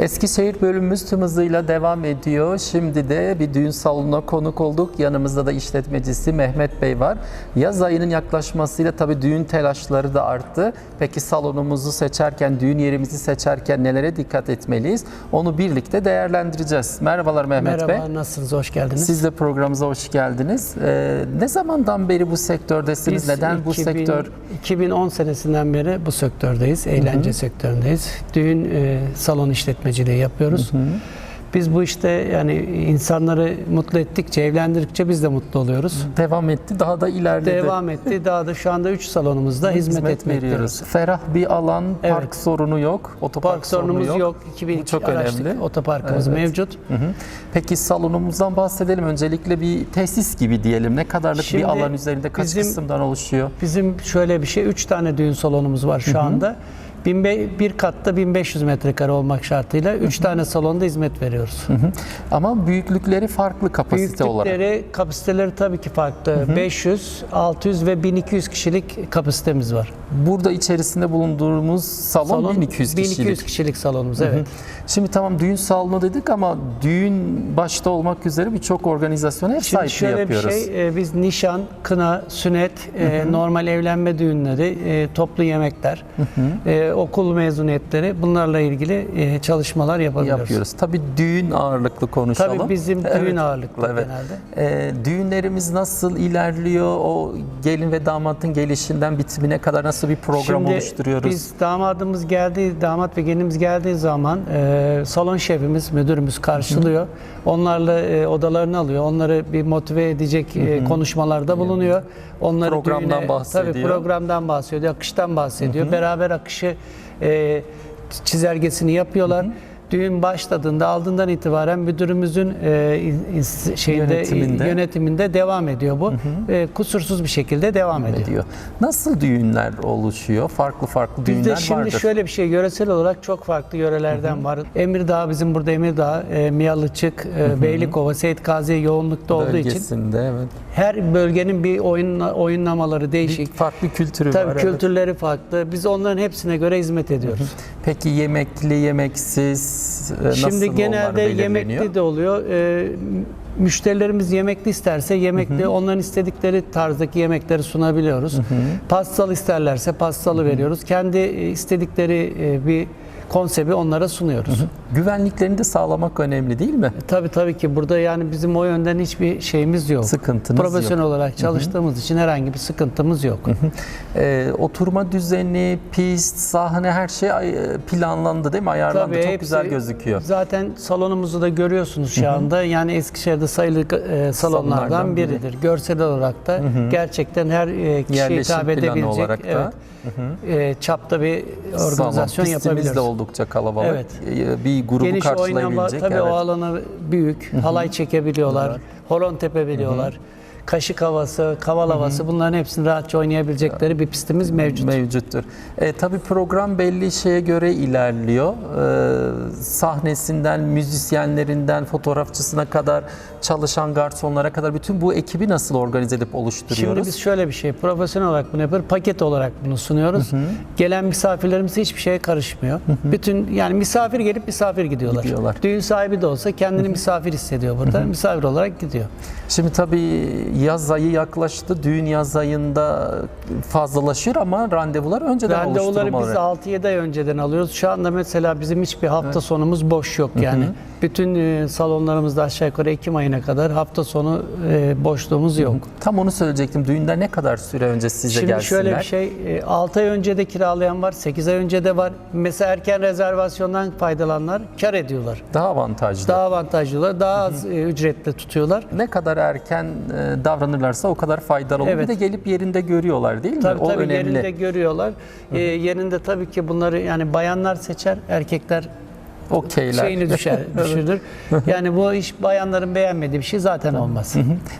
Eskişehir bölümümüz tüm hızıyla devam ediyor. Şimdi de bir düğün salonuna konuk olduk. Yanımızda da işletmecisi Mehmet Bey var. Yaz ayının yaklaşmasıyla tabii düğün telaşları da arttı. Peki salonumuzu seçerken, düğün yerimizi seçerken nelere dikkat etmeliyiz? Onu birlikte değerlendireceğiz. Merhabalar Mehmet Merhaba, Bey. nasılsınız? Hoş geldiniz. Siz de programımıza hoş geldiniz. Ee, ne zamandan beri bu sektördesiniz? Biz Neden bu 2000 sektör? 2010 senesinden beri bu sektördeyiz, eğlence sektöründeyiz. Düğün e, salon işletmeciliği yapıyoruz. Biz bu işte yani insanları mutlu ettikçe, evlendirdikçe biz de mutlu oluyoruz. Devam etti, daha da ilerledi. Devam etti. Daha da şu anda 3 salonumuzda hizmet, etmekteyiz. Ferah bir alan, Evet. park sorunu yok, otopark Park sorunumuz sorunu yok. 2002 Bu çok önemli. otoparkımız Evet. mevcut. Hı hı. Peki salonumuzdan bahsedelim. Öncelikle bir tesis gibi diyelim. Ne kadarlık Şimdi bir alan üzerinde kaç bizim- kısımdan oluşuyor? Bizim şöyle bir şey, 3 tane düğün salonumuz var şu anda. Bin be- bir katta 1500 metrekare olmak şartıyla 3 tane salonda hizmet veriyoruz. Hı hı. Ama büyüklükleri farklı kapasite olarak. Büyüklükleri, kapasiteleri tabii ki farklı. 500, 600 ve 1200 kişilik kapasitemiz var. Burada içerisinde bulunduğumuz salon, 1200 kişilik. 1200 kişilik salonumuz evet. Şimdi tamam düğün salonu dedik ama düğün başta olmak üzere birçok organizasyona ev Şimdi şöyle yapıyoruz. bir şey, e, biz nişan, kına, sünnet, e, normal evlenme düğünleri, e, toplu yemekler, e, okul mezuniyetleri bunlarla ilgili e, çalışmalar yapabiliyoruz. yapıyoruz. Tabii düğün ağırlıklı konuşalım. Tabii bizim düğün ağırlıklı evet. genelde. Ee, düğünlerimiz nasıl ilerliyor? O gelin ve damatın gelişinden bitimine kadar nasıl bir program Şimdi oluşturuyoruz? biz damadımız geldiği, damat ve gelinimiz geldiği zaman e, salon şefimiz, müdürümüz karşılıyor. Onlarla e, odalarını alıyor. Onları bir motive edecek e, konuşmalarda bulunuyor. Onları Programdan düğüne- bahsediyor. Tabii programdan bahsediyor, akıştan bahsediyor. Beraber akışı e, çizelgesini yapıyorlar. Düğün başladığında aldığından itibaren müdürümüzün e, in- in- şeyinde Yönetiminde. yönetiminde. devam ediyor bu. E, kusursuz bir şekilde devam ediyor. diyor. Nasıl düğünler oluşuyor? Farklı farklı düğünler Bizde şimdi vardır. şöyle bir şey yöresel olarak çok farklı yörelerden var. Emirdağ bizim burada Emirdağ, e, Miyalıçık, e, Beylikova, Seyit Gazi yoğunlukta olduğu için bölgesinde evet. her bölgenin bir oyun oyunlamaları değişik. Farklı kültürü Tabii var. evet. kültürleri farklı. Biz onların hepsine göre hizmet ediyoruz. Peki yemekli, yemeksiz e, nasıl Şimdi genelde yemekli de oluyor. E, müşterilerimiz yemekli isterse yemekli onların istedikleri tarzdaki yemekleri sunabiliyoruz. Pastalı isterlerse pastalı veriyoruz. Kendi e, istedikleri e, bir konsepti onlara sunuyoruz. Güvenliklerini de sağlamak önemli değil mi? Tabii tabii ki burada yani bizim o yönden hiçbir şeyimiz yok. Profesyonel yok. olarak çalıştığımız için herhangi bir sıkıntımız yok. Ee, oturma düzeni, pist, sahne her şey ay- planlandı değil mi? Ayarlandı. Çok hepsi- güzel gözüküyor. Zaten salonumuzu da görüyorsunuz şu anda. Yani Eskişehir'de sayılı e, salonlardan Salonlardan biri. biridir. Görsel olarak da gerçekten her e, kişiye Yerleşim hitap edebilecek olarak da. evet, e, çapta bir organizasyon pistimiz yapabiliriz. de oldukça kalabalık. Evet. Ee, Bir grubu Geniş oynama karşılayabilecek. tabii evet. o alanı büyük. Halay çekebiliyorlar. Horon tepebiliyorlar. Kaşık havası, kaval havası bunların hepsini rahatça oynayabilecekleri bir pistimiz mevcut. mevcuttur. E, tabii program belli şeye göre ilerliyor. E, sahnesinden, müzisyenlerinden, fotoğrafçısına kadar, çalışan garsonlara kadar bütün bu ekibi nasıl organize edip oluşturuyoruz? Şimdi biz şöyle bir şey, profesyonel olarak bunu yapıyoruz, paket olarak bunu sunuyoruz. Gelen misafirlerimiz hiçbir şeye karışmıyor. Bütün yani misafir gelip misafir gidiyorlar. Gidiyorlar. Düğün sahibi de olsa kendini misafir hissediyor burada. Misafir olarak gidiyor. Şimdi tabii yaz ayı yaklaştı. Düğün yaz ayında fazlalaşıyor ama randevular önceden Randevuları biz oluşturulmalı. 6-7 ay önceden alıyoruz. Şu anda mesela bizim hiçbir hafta sonumuz boş yok yani. Bütün e, salonlarımızda aşağı yukarı Ekim ayına kadar hafta sonu e, boşluğumuz yok. Tam onu söyleyecektim. Düğünden ne kadar süre önce size Şimdi gelsinler? şöyle bir şey, 6 ay önce de kiralayan var, 8 ay önce de var. Mesela erken rezervasyondan faydalananlar kar ediyorlar. Daha avantajlı. Daha avantajlılar, daha az e, ücretle tutuyorlar. ne kadar erken e, davranırlarsa o kadar faydalı olur. Evet. Bir de gelip yerinde görüyorlar değil mi? Tabii o tabii önemli. yerinde görüyorlar. E, yerinde tabii ki bunları yani bayanlar seçer, erkekler Okeyler. şeyini düşer, düşürür. Yani bu iş bayanların beğenmediği bir şey zaten olmaz.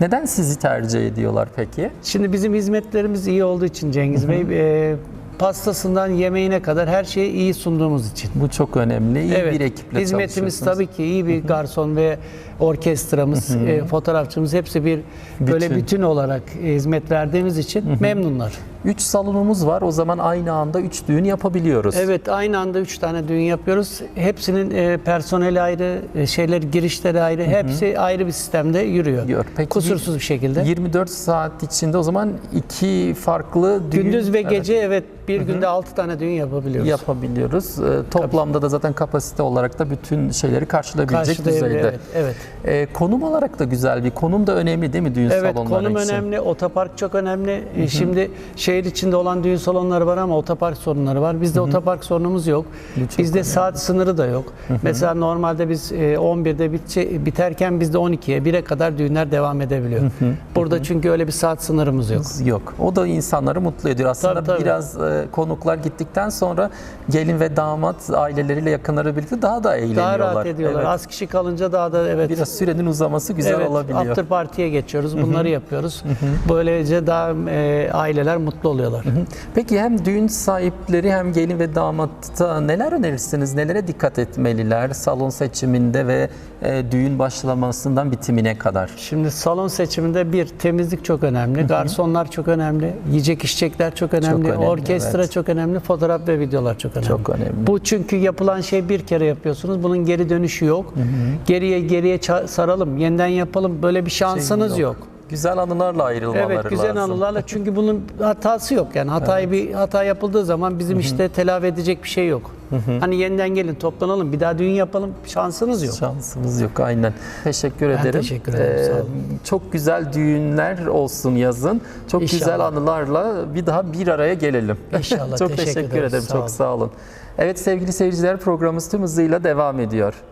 Neden sizi tercih ediyorlar peki? Şimdi bizim hizmetlerimiz iyi olduğu için Cengiz Bey, e, pastasından yemeğine kadar her şeyi iyi sunduğumuz için. Bu çok önemli. İyi Evet. bir ekiple Hizmetimiz tabii ki iyi bir garson ve orkestramız, e, fotoğrafçımız hepsi bir böyle Bütün. bütün olarak hizmet verdiğimiz için memnunlar. Üç salonumuz var. O zaman aynı anda üç düğün yapabiliyoruz. Evet aynı anda üç tane düğün yapıyoruz. Hepsinin e, personeli ayrı, e, şeyler girişleri ayrı, hepsi ayrı bir sistemde yürüyor. Diyor. Peki Kusursuz bir şekilde. 24 saat içinde o zaman iki farklı düğün Gündüz ve Evet, gece evet bir günde altı tane düğün yapabiliyoruz. yapabiliyoruz. Ee, toplamda da zaten kapasite olarak da bütün şeyleri karşılayabilecek düzeyde. Evet, evet. Ee, konum olarak da güzel bir konum da önemli değil mi düğün Evet salonları konum için? önemli, otopark çok önemli. E, Şimdi şehir içinde olan düğün salonları var ama otopark sorunları var. Bizde otopark sorunumuz yok. çok Bizde saat sınırı da yok. Mesela normalde biz e, 11'de bitçe, biterken bizde 12'ye 1'e kadar düğünler devam edebiliyor. Burada çünkü öyle bir saat sınırımız yok. Yok. O da insanları mutlu ediyor. Aslında Tabii, tabii. biraz e, konuklar gittikten sonra gelin ve damat aileleriyle yakınları birlikte daha da eğleniyorlar. Daha rahat ediyorlar. Evet. Az kişi kalınca daha da evet. Biraz sürenin uzaması güzel evet, olabiliyor. after party'ye geçiyoruz. Bunları yapıyoruz. Böylece daha e, aileler mutlu oluyorlar. Peki hem düğün sahipleri hem gelin ve damatta neler önerirsiniz? Nelere dikkat etmeliler salon seçiminde ve e, düğün başlamasından bitimine kadar? Şimdi salon seçiminde bir temizlik çok önemli, garsonlar çok önemli, yiyecek içecekler çok önemli, önemli, orkestra evet. çok önemli, fotoğraf ve videolar çok önemli. Çok önemli. Bu çünkü yapılan şey bir kere yapıyorsunuz. Bunun geri dönüşü yok. Geriye geriye ça- saralım, yeniden yapalım. Böyle bir şansınız yok. Güzel anılarla ayrılmaları Evet güzel lazım. anılarla çünkü bunun hatası yok yani hatayı bir hata yapıldığı zaman bizim işte telafi edecek bir şey yok. Hani yeniden gelin toplanalım bir daha düğün yapalım şansınız yok. Şansımız yok aynen. Teşekkür ederim. teşekkür ederim, sağ olun. Çok güzel düğünler olsun yazın. Çok İnşallah. güzel anılarla bir daha bir araya gelelim. İnşallah, çok teşekkür teşekkür ederim. sağ çok olun. sağ olun. Evet sevgili seyirciler programımız tüm hızıyla devam ediyor.